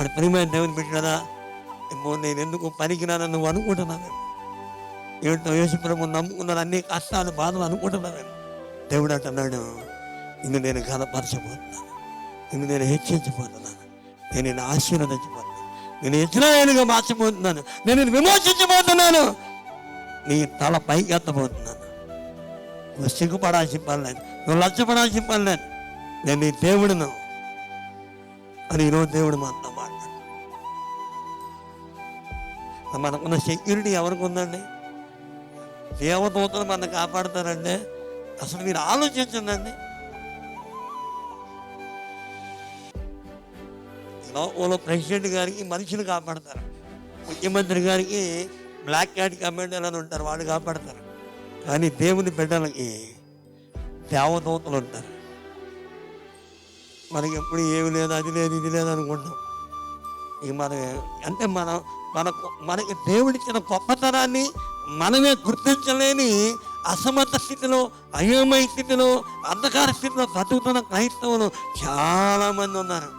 ఇప్పుడు పనిమైన దేవుని పెట్టినదా ఏమో నేను ఎందుకు పనికిరానని నువ్వు అనుకుంటున్నాను ఏంటో యేసుప్రభు నమ్ముకున్నాను అన్ని కష్టాలు బాధలు అనుకుంటున్నాను దేవుడు అంటున్నాడు ఇంక నేను ఘనపరచబోతున్నాను. ఇంక నేను హెచ్చించబోతున్నాను. నేను నేను ఆశీర్వదించబోతున్నాను. నేను ఇజ్రాయేలుగా మార్చబోతున్నాను. నేను విమోచించబోతున్నాను. నీ తల పైకి ఎత్తబోతున్నాను. నువ్వు సిగ్గుపడాల్సిన పని లేదు. నువ్వు లచ్చపడాల్సిన పని లేదు. నేను నీ దేవుడును. అని ఈరోజు దేవుడు మాట మనకున్న సెక్యూరిటీ ఎవరికి ఉందండి? దేవదూతలు మన కాపాడతారండి? అసలు మీరు ఆలోచించండి లోకంలో ప్రెసిడెంట్ గారికి మనుషులు కాపాడతారు. ముఖ్యమంత్రి గారికి బ్లాక్ క్యాట్ కమాండర్ అని ఉంటారు వాళ్ళు కాపాడతారు. కానీ దేవుని బిడ్డలకి దేవదూతలు ఉంటారు. మనకి ఎప్పుడు ఏమి లేదు అది లేదు ఇది లేదు అనుకుంటాం. ఇక మన అంటే మనం మనకు మనకి దేవుడిచ్చిన గొప్పతనాన్ని మనమే గుర్తించలేని అసమర్థ స్థితిలో అయోమయ స్థితిలో అంధకార స్థితిలో బతుకుతున్న క్రైస్తవులు చాలామంది ఉన్నారు.